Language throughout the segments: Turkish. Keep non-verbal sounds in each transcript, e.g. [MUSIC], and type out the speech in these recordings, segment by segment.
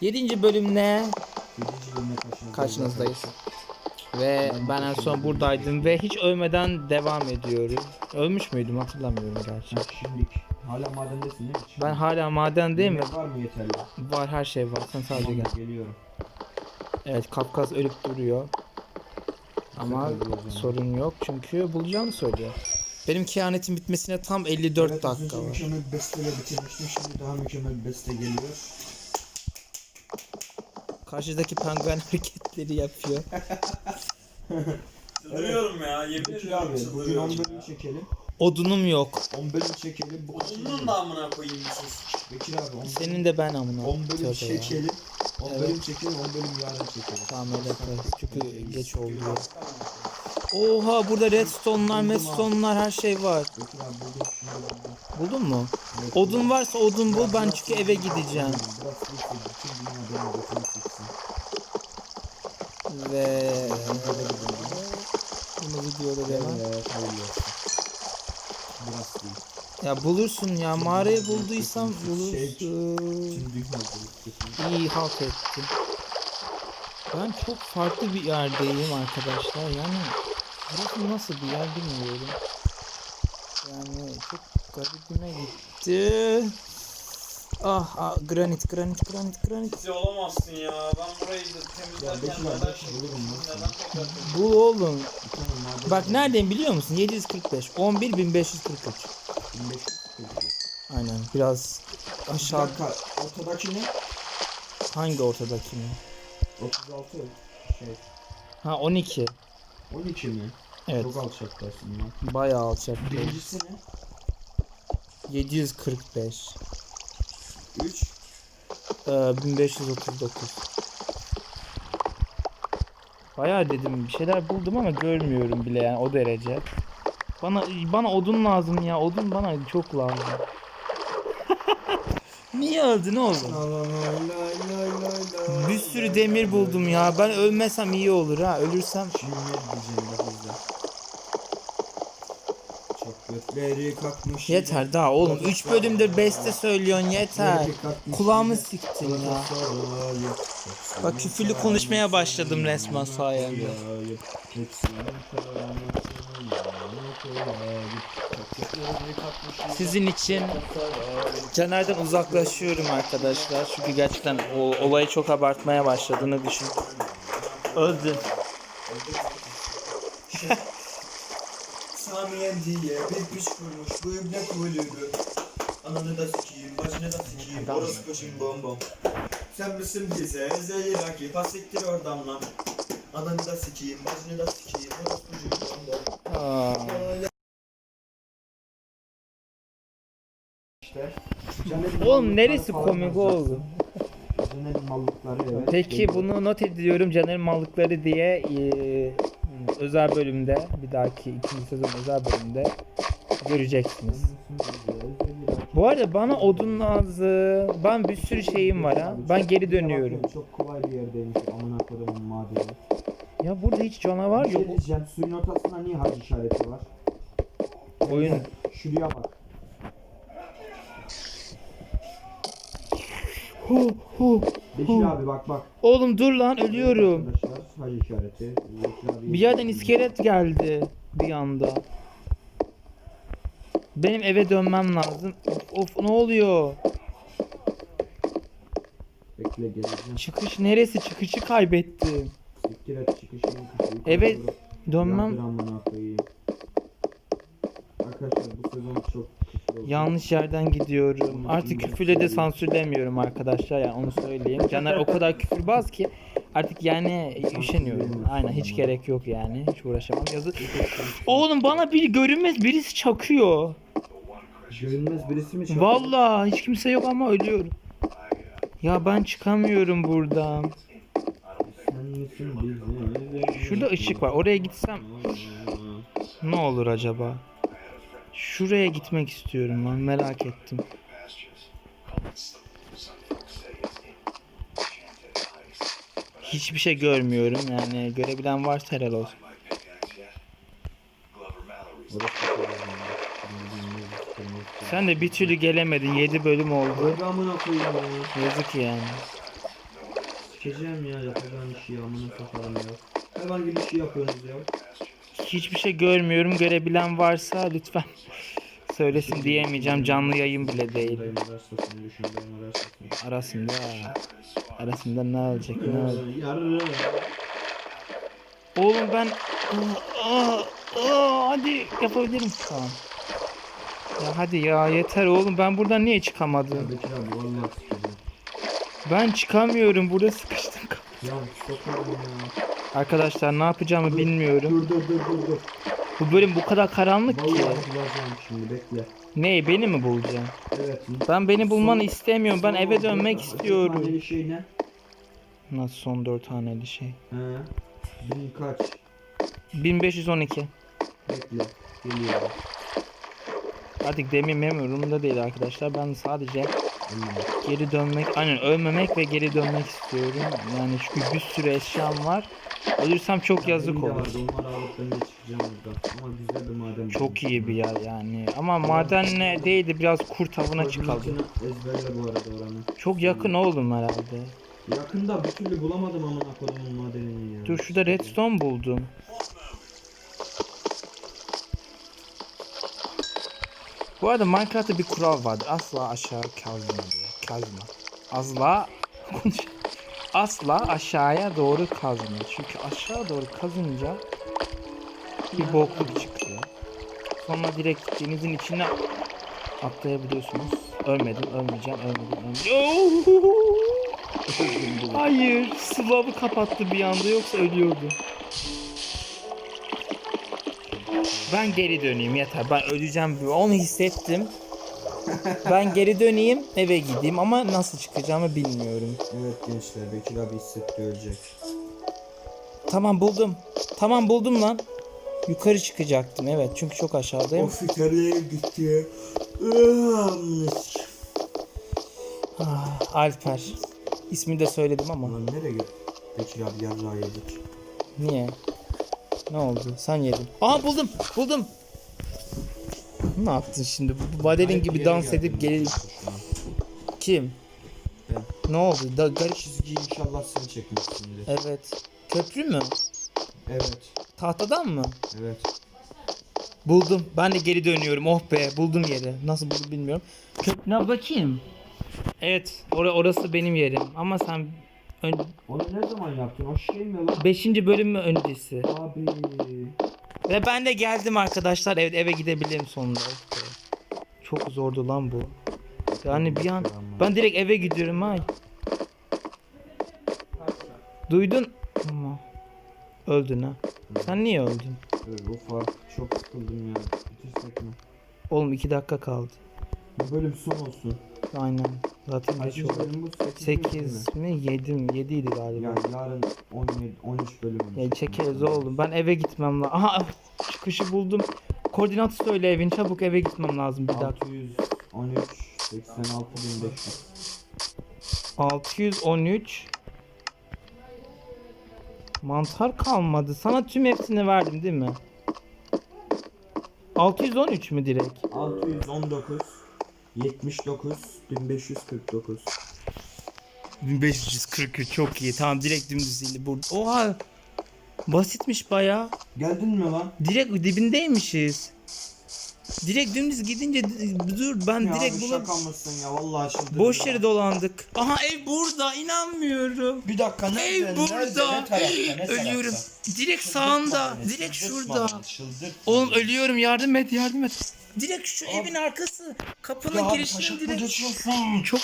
7. bölümle karşınızdayız. Ve ben en son buradaydım ve hiç ölmeden devam ediyorum. Ölmüş müydüm hatırlamıyorum gerçi. Şimdilik. Hala madendesin değil mi? Ben hala maden değil mi? Var mı yeterli? Var her şey var. Sen sadece gel. Geliyorum. Evet Kafkas ölüp duruyor. Ama sorun yok çünkü bulacağını söylüyor. Benim kehanetin bitmesine tam 54 Evet, dakika var. mükemmel besteyle bitirmiştim. Şimdi daha mükemmel beste geliyor. Karşıdaki penguen [LAUGHS] hareketleri yapıyor. Çıldırıyorum ya yemin ediyorum abi bugün 10 çıldırıyorum bölüm çekelim. Odunum yok. 10 bölüm çekelim. Bu Bunun da amına koyayım siz. Bekir abi 10 Senin de ben amına. 10 bölüm Tövbe ya. çekelim. 10 Evet. bölüm çekelim, 10 bölüm yarın çekelim. Tamam öyle yaparız. Çünkü geç oldu. Oha burada redstone'lar, medstone'lar her şey var. Buldun mu? Odun varsa odun bul ben çünkü eve gideceğim. Ve bunu videoda değil. Ya bulursun ya mağarayı bulduysam bulursun. İyi halt ettin. Ben çok farklı bir yerdeyim arkadaşlar. Yani burası nasıl bir yer bilmiyorum. Yani çok garibime gitti. Ah, ah granit granit granit granit. Siz olamazsın ya. Ben burayı da Ya temizlerken abi neden ben bulurum Bul oğlum. Bir Bak var. neredeyim biliyor musun? 745. 11543. 1500 kırk. Aynen biraz Bir aşağı dakika, ortadaki ne? hangi ortadaki mi? 36 şey. Ha 12. 12 mi? Evet. Çok alçak dersin lan. Bayağı alçak. Birincisi ne? 745. 3. Ee, 1539. Bayağı dedim bir şeyler buldum ama görmüyorum bile yani o derece. Bana bana odun lazım ya. Odun bana çok lazım. [LAUGHS] Niye öldün oğlum? Bir sürü demir buldum ya. Ben ölmesem iyi olur ha. Ölürsem Şimdi ne diyeceğim de bizde. Çok götleri kalkmış. yeter daha oğlum. 3 bölümdür beste söylüyorsun yeter. Kulağımı siktin ya. Bak küfürlü konuşmaya başladım resmen sayende. Sizin için Caner'den uzaklaşıyorum arkadaşlar. Çünkü gerçekten o olayı çok abartmaya başladığını düşün. Öldün. Samiyen diye bir piç kurmuş bu ibne kulübü Ananı da sikiyim, bacını da sikiyim, orası koşun bom bom Sen misin bize zehir rakip, ha siktir oradan lan Ananı da sikiyim, bacını da sikiyim, Aa, Oğlum neresi komik mallıkları evet. Peki bunu not ediyorum Caner'in mallıkları diye eee, özel bölümde bir dahaki ikinci sezon özel bölümde göreceksiniz. Bu arada bana odun lazım. Ben bir sürü şeyim var ha. Ben geri dönüyorum. Çok kolay bir yerdeymiş amına kodumun madeni. Ya burada hiç canavar Bir şey yok. diyeceğim suyun ortasında niye hac işareti var? Oyun Şuraya bak. Hu, hu. Bekir abi bak bak. Oğlum dur lan ölüyorum. Arkadaşlar hac işareti. Abi- Bir yerden iskelet geldi bir anda. Benim eve dönmem lazım. Of, of ne oluyor? Bekle geleceğim. Çıkış neresi? Çıkışı kaybettim. Et çıkışını kuşu. Evet, Dönmem. Arkadaşlar bu sezon çok yanlış yerden gidiyorum. Artık küfürle de sansürlemiyorum arkadaşlar yani onu söyleyeyim. Caner o kadar küfürbaz ki artık yani üşeniyorum. Aynen hiç gerek yok yani. Hiç uğraşamam. Yazı... Oğlum bana bir görünmez birisi çakıyor. Görünmez birisi mi çarptı? Vallahi hiç kimse yok ama ölüyorum. Ya ben çıkamıyorum buradan. Şurada ışık var. Oraya gitsem ne olur acaba? Şuraya gitmek istiyorum lan merak ettim. Hiçbir şey görmüyorum yani görebilen varsa helal olsun. Sen de bir türlü gelemedin 7 bölüm oldu. Yazık yani. Sikeceğim ya yapacağım işi ya amına sokalım ya. Hayvan gibi işi yapıyorsunuz ya. Hiçbir şey görmüyorum. Görebilen varsa lütfen söylesin diyemeyeceğim. Canlı yayın bile değil. Dayım arastasın düşün dayım arastasın. Arasında arasında ne olacak ne olacak? Oğlum ben Aa, aa, hadi yapabilirim tamam. Ya hadi ya yeter oğlum ben buradan niye çıkamadım? Bekir abi vallahi sikeceğim. Ben çıkamıyorum burada sıkıştım. Ya. Arkadaşlar ne yapacağımı bilmiyorum. Dur dur dur dur dur. Bu bölüm bu kadar karanlık ki. Vallahi bulacağım şimdi bekle. Ne beni mi bulacaksın? Evet. Ben beni bulmanı Son- istemiyorum. Ben son eve dönmek dört istiyorum. taneli şey ne? Nasıl son 4 haneli şey? He. Bin kaç? 1512. Bekle. Geliyor. Artık demin benim umurumda değil arkadaşlar. Ben sadece. Geri dönmek, aynen ölmemek ve geri dönmek istiyorum. Yani çünkü bir sürü eşyam var. Ölürsem çok yazık olur. Çok iyi bir yer yani. Ama maden ne değildi biraz kurt avına çıkalım. Çok yakın oğlum herhalde. Yakında bir türlü bulamadım amına kodumun madenini ya. Dur şurada redstone buldum. Bu arada Minecraft'ta bir kural vardır. Asla aşağı kazma diye. Kazma. Asla. [LAUGHS] Asla aşağıya doğru kazma. Çünkü aşağı doğru kazınca bir bokluk çıkıyor. Sonra direkt denizin içine atlayabiliyorsunuz. Ölmedim, ölmeyeceğim, ölmedim, ölmeyeceğim. Hayır, sıvabı kapattı bir anda yoksa ölüyordu. Ben geri döneyim yeter. Ben öleceğim. Onu hissettim. ben geri döneyim, eve gideyim ama nasıl çıkacağımı bilmiyorum. Evet gençler Bekir abi hissetti ölecek. Tamam buldum. Tamam buldum lan. Yukarı çıkacaktım evet çünkü çok aşağıdayım. Of yukarıya gitti. Ah, Alper. İsmi de söyledim ama. Lan nereye gitti? Bekir abi yarrağı yedik. Niye? Ne oldu? Sen yedin. Aa buldum. Buldum. Ne yaptın şimdi? Bu Baderin gibi dans edip geri... Kim? Ben. Ne oldu? Da garip. Çizgiyi inşallah sen çekmişsindir. Evet. Köprü mü? Evet. Tahtadan mı? Evet. Buldum. Ben de geri dönüyorum. Oh be buldum yeri. Nasıl buldum bilmiyorum. Köprüne bakayım. Evet. Ora orası benim yerim. Ama sen ön... Onu ne zaman yaptın? O şey mi lan? 5. bölüm mü öncesi? Abi. Ve ben de geldim arkadaşlar. Evet eve gidebilirim sonunda. Çok zordu lan bu. Yani bir an ben direkt eve gidiyorum ay. Duydun ama öldün ha. Sen niye öldün? Evet, ufak. Çok sıkıldım ya. Bitirsek mi? Oğlum 2 dakika kaldı. Bu bölüm son olsun. Aynen. Zaten geç Kaçıncı oldu. bölüm bu? Sekiz mi? 8 mi 7 mi 7 idi galiba. Ya yarın 17, 13 bölüm. Ya çekeriz oğlum. Ben eve gitmem lazım. Aha çıkışı buldum. Koordinatı söyle evin. Çabuk eve gitmem lazım bir dakika. 613 86 1500. 613 Mantar kalmadı. Sana tüm hepsini verdim değil mi? 613 mü direkt? 619 79 1549. 1543 çok iyi. Tamam direkt dümdüz indi burada. Oha! Basitmiş baya. Geldin mi lan? Direkt dibindeymişiz. Direkt dümdüz gidince dur ben Ya direkt abi bulam. şaka mısın ya vallahi çıldırdım. Boş yere dolandık. Aha ev burada inanmıyorum. Bir dakika nerede? Ev nerede, burada. ne tarafta, ne Ölüyorum. tarafta? Direkt sağında. Direkt şurada. Oğlum ölüyorum yardım et yardım et. Direkt şu evin arkası. Kapının Ya abi girişinin direkt. Çok...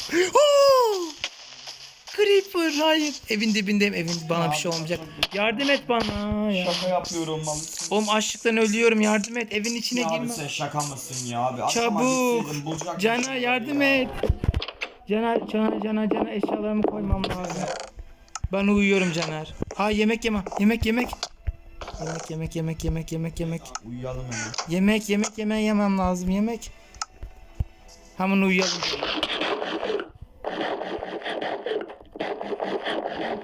Creeper hayır. Evin dibindeyim evin bana bir şey olmayacak. Yardım et bana ya. Şaka yapıyorum malısın. Oğlum açlıktan ölüyorum yardım et. Evin içine Ya abi girme. sen şaka mısın ya abi? Çabuk. Bulacakmışım Cana ya. yardım et. Caner, Caner, Caner, Caner eşyalarımı koymam lazım. Ben uyuyorum Caner. Ha yemek yemem. Yemek yemek. Yemek yemek yemek yemek yemek yemek. Uyuyalım hemen. Yemek yemek yemeğe yemem lazım yemek. Hemen uyuyalım.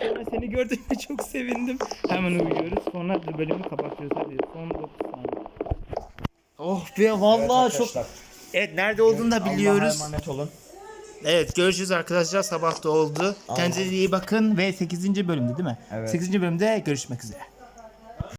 Caner seni gördüğüme [LAUGHS] çok sevindim. Hemen uyuyoruz. Sonra da bölümü kapatıyoruz. Hadi son 9 saniye. Oh be vallahi Evet çok arkadaşlar, Evet nerede olduğunu da Allah'a biliyoruz. emanet olun. Evet görüşürüz arkadaşlar. Sabah da oldu. Kendinize iyi bakın ve 8. bölümde değil mi? Evet. 8. bölümde görüşmek üzere.